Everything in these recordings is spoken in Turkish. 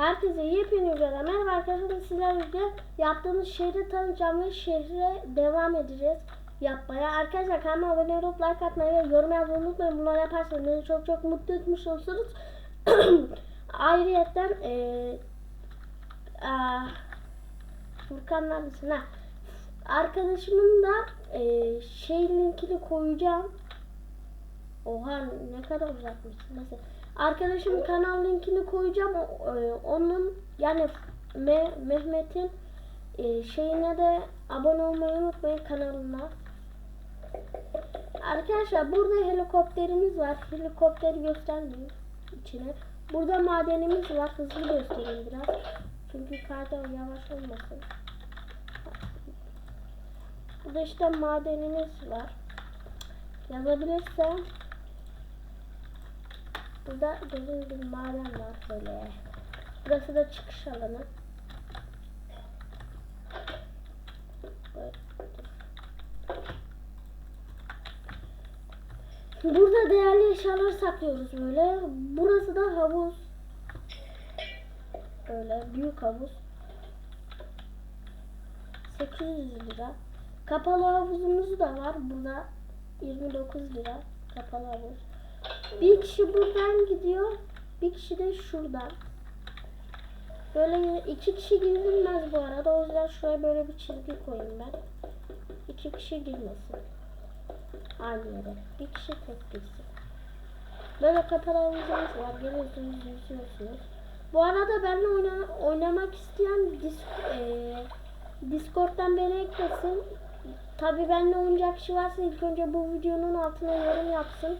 Herkese yepyeni videoda merhaba arkadaşlar sizlerle birlikte yaptığımız şehri tanıtacağım ve şehre devam edeceğiz yapmaya. Arkadaşlar kanalıma abone olup like atmayı ve yorum yazmayı unutmayın. Bunları yaparsanız beni çok çok mutlu etmiş olursunuz. Ayrıyetten eee aa, Furkan neredesin ha? Arkadaşımın da eee şey linkini koyacağım. Oha ne kadar uzakmış. Mesela arkadaşımın kanal linkini koyacağım. E, Onun yani Me- Mehmet'in e, şeyine de abone olmayı unutmayın kanalına. Arkadaşlar burada helikopterimiz var. Helikopteri göstermeyeyim içine. Burada madenimiz var. Hızlı göstereyim biraz. Çünkü karda yavaş olmasın. Burada işte madenimiz var. Yazabilirsem Burada gördüğünüz gibi maden var böyle. Burası da çıkış alanı. Burada değerli eşyalar saklıyoruz böyle. Burası da havuz. Böyle büyük havuz. 800 lira. Kapalı havuzumuz da var. Burada 29 lira. Kapalı havuz. Bir kişi buradan gidiyor. Bir kişi de şuradan. Böyle iki kişi girilmez bu arada. O yüzden şuraya böyle bir çizgi koyayım ben. İki kişi girmesin. Aynı yere. Bir kişi tek girsin. Böyle havuzumuz var. Geliyorsunuz yüzüyorsunuz. Bu arada benimle oyna, oynamak isteyen dis, eee, Discord'dan beni eklesin. Tabi benimle oynayacak kişi varsa ilk önce bu videonun altına yorum yapsın.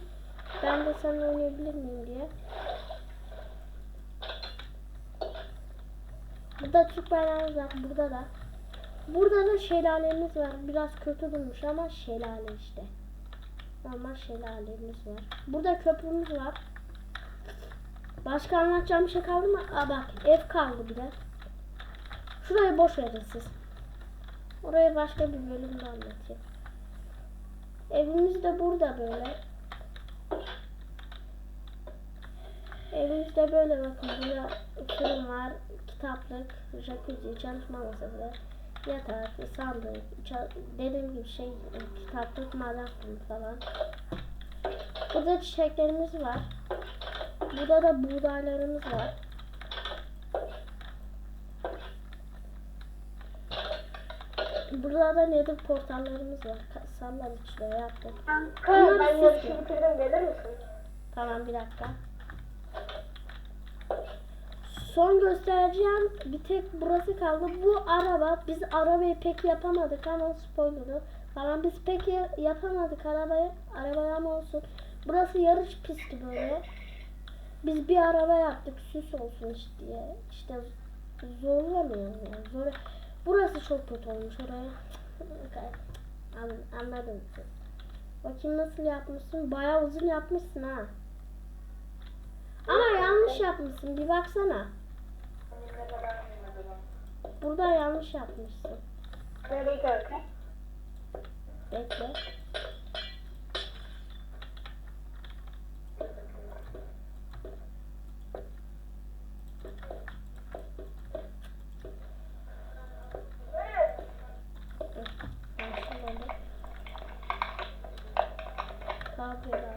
Ben de seninle oynayabilir miyim diye. Burada Türk bayrağımız var. Burada da. Burada da şelalemiz var. Biraz kötü durmuş ama şelale işte. Normal şelalemiz var. Burada köprümüz var. Başka anlatacağım bir şey kaldı mı? Aa bak ev kaldı bir de. Şurayı boş verin siz. Orayı başka bir bölümde anlatayım. Evimiz de burada böyle. Evimizde böyle bakın burada fırın var, kitaplık, jacuzzi, çalışma masası, yatak, sandık, dediğim gibi şey kitaplık, maden falan. Burada çiçeklerimiz var. Burada da buğdaylarımız var. Burada da nedir portallarımız var. Sandal içine yaptık. Kanka ben yarışı bitirdim gelir misin? Tamam bir dakika. Son göstereceğim bir tek burası kaldı. Bu araba biz arabayı pek yapamadık ama spoiler'ı falan biz pek ya- yapamadık arabayı. Arabaya ama olsun. Burası yarış pisti böyle. Biz bir araba yaptık süs olsun işte diye. İşte zorlamıyor yani. Zor. Burası çok kötü olmuş oraya. An- Anladın siz. Bakayım nasıl yapmışsın. Bayağı uzun yapmışsın ha. Ama yanlış yapmışsın. Bir baksana. Burada yanlış yapmışsın. Nereye? Bekle. Dur, başlamadı. Kablolar.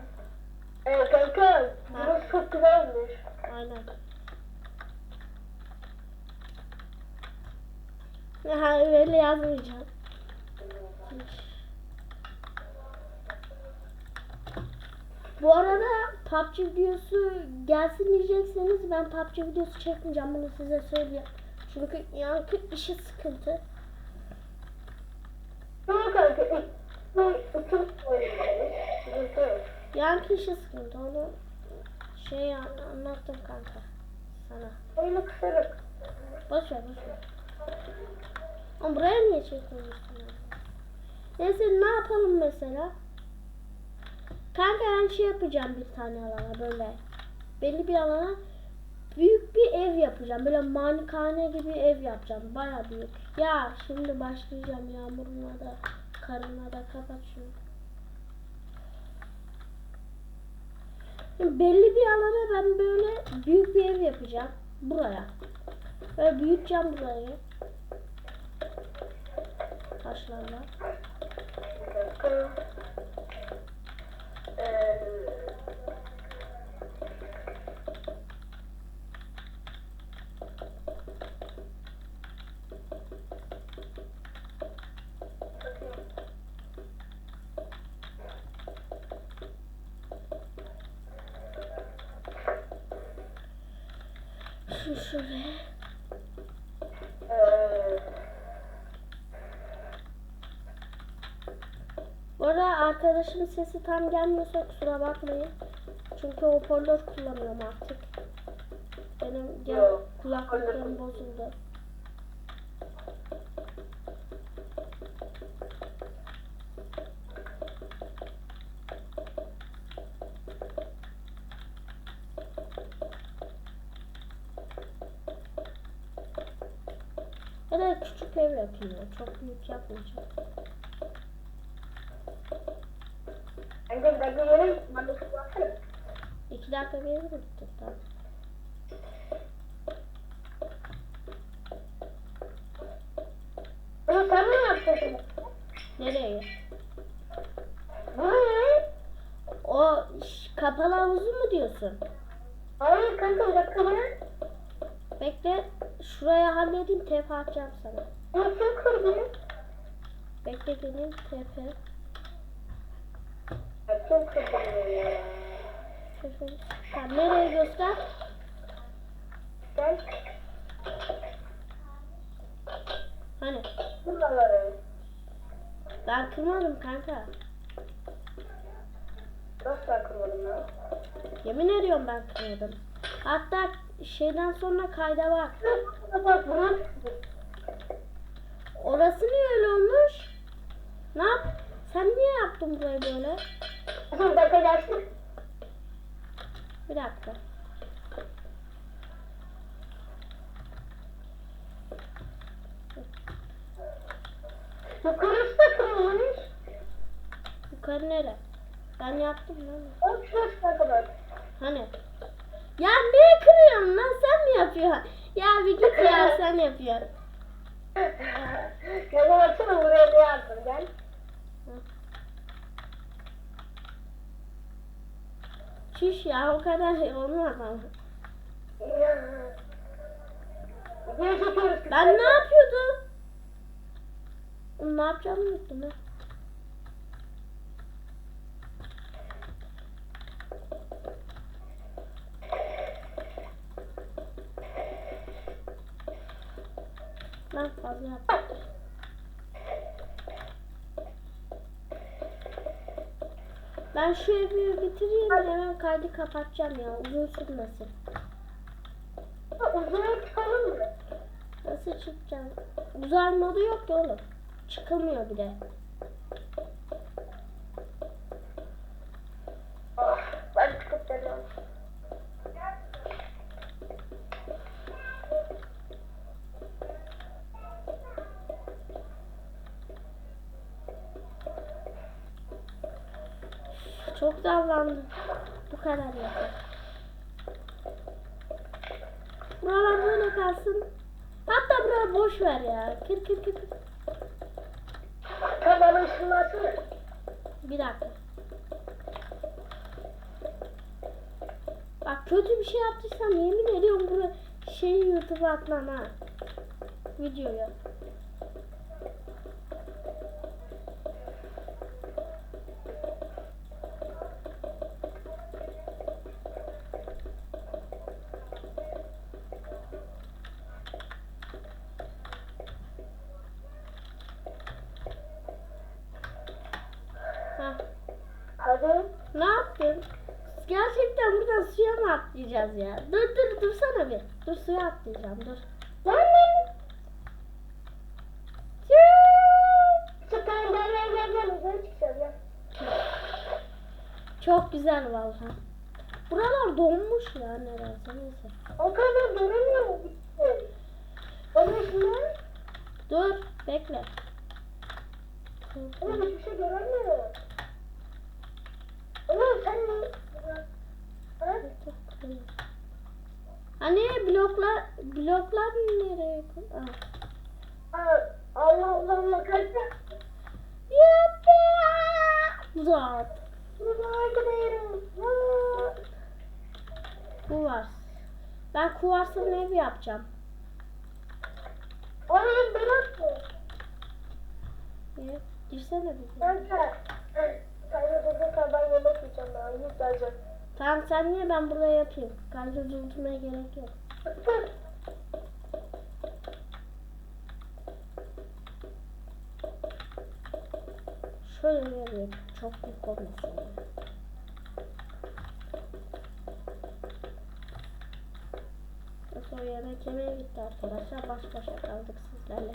Evet kanka burası çok güzelmiş. Aynen. Ha öyle yazmayacağım. Bu arada PUBG videosu gelsin diyecekseniz ben PUBG videosu çekmeyeceğim bunu size söyleyeyim. Çünkü yankı işi sıkıntı. Yankı işi sıkıntı onu şey an- anlattım kanka sana. Oyunu kısarak. Boş ver boş ver. Ama buraya niye ya? Neyse ne yapalım mesela? Kanka ben şey yapacağım bir tane alana böyle. Belli bir alana büyük bir ev yapacağım. Böyle malikane gibi ev yapacağım. Baya büyük. Ya şimdi başlayacağım yağmuruna da karına da kapat şunu. Belli bir alana ben böyle büyük bir ev yapacağım. buraya. Böyle büyüteceğim burayı. Taşlarla. Şu şuraya. ee, Bu arada arkadaşın sesi tam gelmiyorsa kusura bakmayın. Çünkü hoparlör kullanıyorum artık. Benim gel kulaklığım bozuldu. Ya da küçük ev yapayım ya. Çok büyük yapmayacağım. Bence yerim. Bana su versene. İki dakika ev bitti. Tamam. Bunu sen mi yaptın? Nereye? Bu ne? O kapalı havuzu mu diyorsun? Hayır kanka bir dakika bana. Bekle şuraya halledeyim TP atacağım sana. Nasıl kırdın? Bekle geleyim TP. Nasıl kırdın ya? Nereye göster? Gel. Hani Buraları. ben kırmadım kanka. Nasıl kırmadın lan? Yemin ediyorum ben kırmadım. Hatta şeyden sonra kayda bak. Bak buna Orası niye öyle olmuş? Ne yap? Sen niye yaptın burayı böyle? Bir dakika gelsin. Bir dakika. Yukarısı da kırılmış. Yukarı nere? Ben yaptım lan. O şurasına kadar. Hani? Ya niye kırıyorsun lan? Sen mi yapıyorsun? Ya bir git ya sen yapıyorsun. Gel baksana buraya bir yardım gel. Şiş ya o kadar şey olmaz ama. Ben ne yapıyordum? Ne yapacağımı unuttum ha. Ben fazla yaptım. Ben şu evi bitireyim hemen kaydı kapatacağım ya uzun sürmesin. Uzun çıkalım mı? Nasıl çıkacağım? Uzay modu yok ki oğlum. Çıkılmıyor bile. Çok davrandım. Bu kadar yeter. Buralar böyle kalsın. Hatta burayı boş ver ya. Kır kır kır. Tamam ışınlansana. Bir dakika. Bak kötü bir şey yaptıysam yemin ediyorum bunu şeyi YouTube'a atmam ha. Videoya. Ha. Hadi. Ne yaptın? Gerçekten buradan suya mı atlayacağız ya? Dur dur dursana bir. Dur suya atlayacağım dur. Lan Tüü! Çık gel gel gel gel gel. Yukarı çıkacağız gel. Çok güzel vallahi. Buralar donmuş ya neredeyse neyse. O kadar göremiyor mu? Bana şunu. Dur bekle. Ama hiçbir şey göremiyor. Oğlum sen ne? Ha? Hani bloklar bloklar nereye koy? Allah Allah Allah kaçma. Yuppi! Zat. Buralara gidiyorum. Aa. Kuvars. Ben kuvarsın ev yapacağım. Oraya bırak mı? Niye? Girsene bir. Kanka. Kanka burada ben yemek yiyeceğim ben. Yiyip geleceğim. Tamam sen niye ben burada yapayım? Kalbi tutmaya gerek yok. Şöyle yapayım. Çok büyük olmasın. Sonra yemek yemeye gitti arkadaşlar. Baş başa kaldık sizlerle.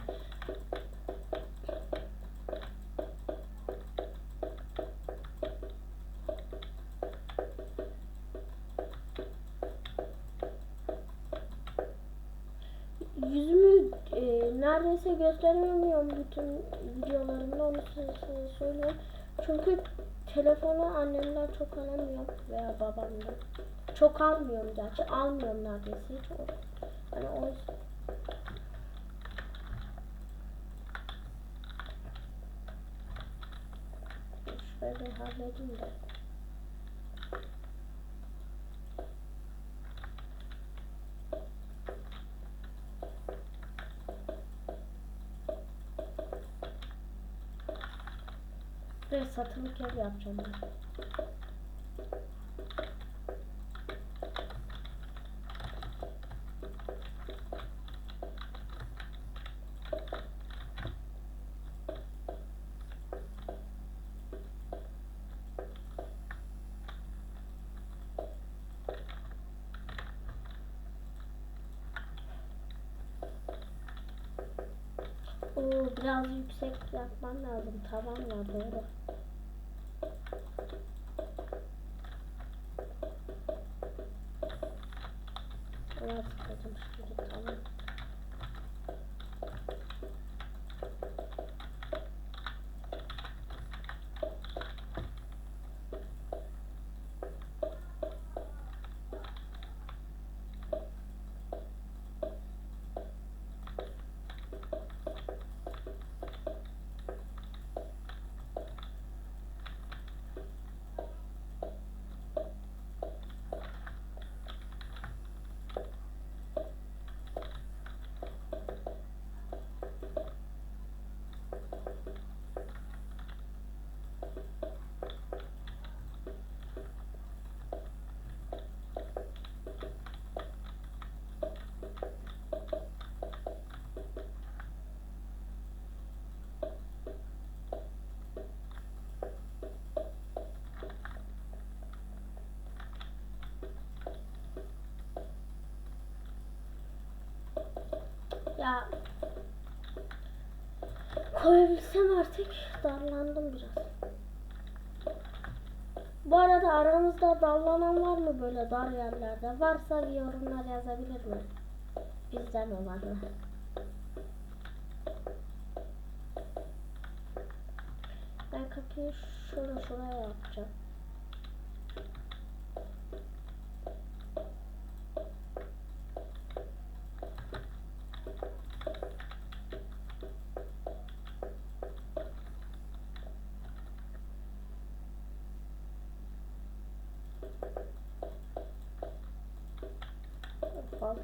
Yüzümü e, neredeyse gösteremiyorum bütün videolarımda onu size söylüyorum. Çünkü telefonu annemden çok alamıyorum veya babamdan. Çok almıyorum gerçi. Almıyorum neredeyse hiç. Hani o Şöyle halledeyim de. Ve satılık ev yapacağım ben. Biraz yüksek yapmam lazım. Tavan var doğru. Ona sıkacağım şimdi tamam. Ya koyabilsem artık darlandım biraz. Bu arada aranızda dallanan var mı böyle dar yerlerde? Varsa bir yorumlar yazabilir mi? Bizden olanlar. Ben kapıyı şuraya şuraya yapacağım.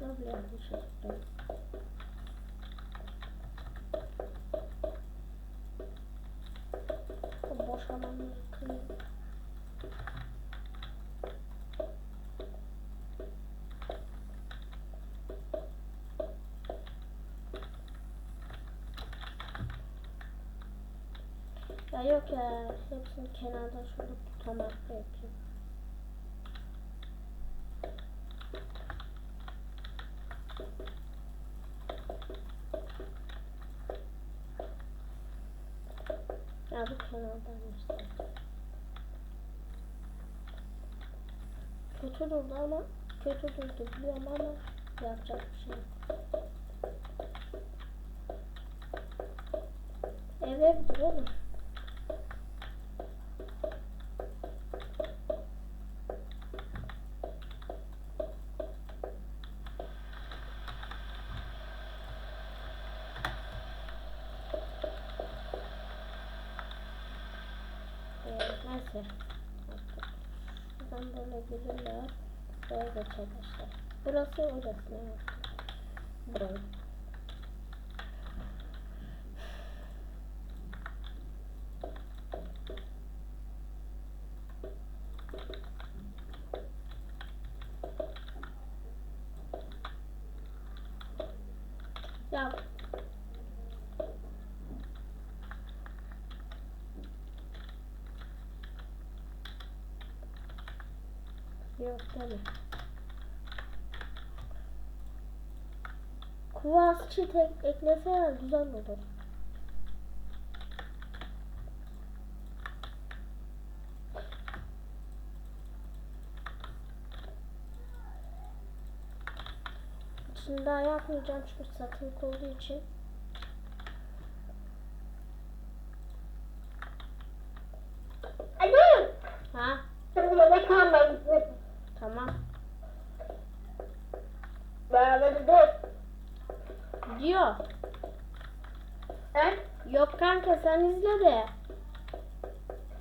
Fazla bir yanlış yaptım. O boş alanları kırayım. Ya yok ya, hepsini kenardan şöyle tutamakla yapayım. Ya bu kenardan işte. Kötü durdu ama kötü durdu biliyorum ama yapacak bir şey yok. Ev evdir Okey. Buradan böyle. Böyle geçerler işte. Burası orası. Burası. Ya Yok tabii. Kuvars çit ek- eklese güzel olur. İçini daha yapmayacağım çünkü satılık olduğu için. Anne! Ha Şimdi yemek almayı tamam. Beraber dur. Diyor. He? Yok kanka sen izle de.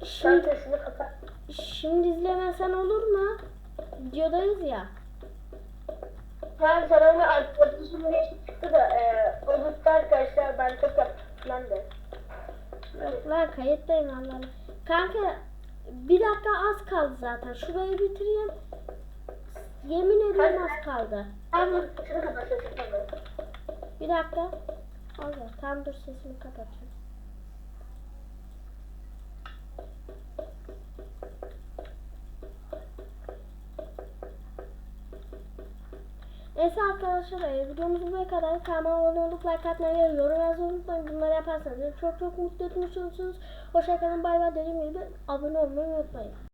Şimdi, kapat. şimdi izlemesen olur mu? Videodayız ya. Ben sana onu arkadaşımın için çıktı da e, gitti arkadaşlar ben çok yaptım de. Yok lan kayıttayım Allah Allah. Kanka bir dakika az kaldı zaten. Şurayı bitireyim. Yemin ederim az kaldı. Kapat. Bir dakika. Allah tam dur sesimi kapatayım. Neyse arkadaşlar e, videomuz buraya kadar. Kanalıma abone olup like atmayı yorum yazmayı unutmayın. Bunları yaparsanız çok çok mutlu etmiş olursunuz. Hoşçakalın bay bay dediğim gibi abone olmayı unutmayın.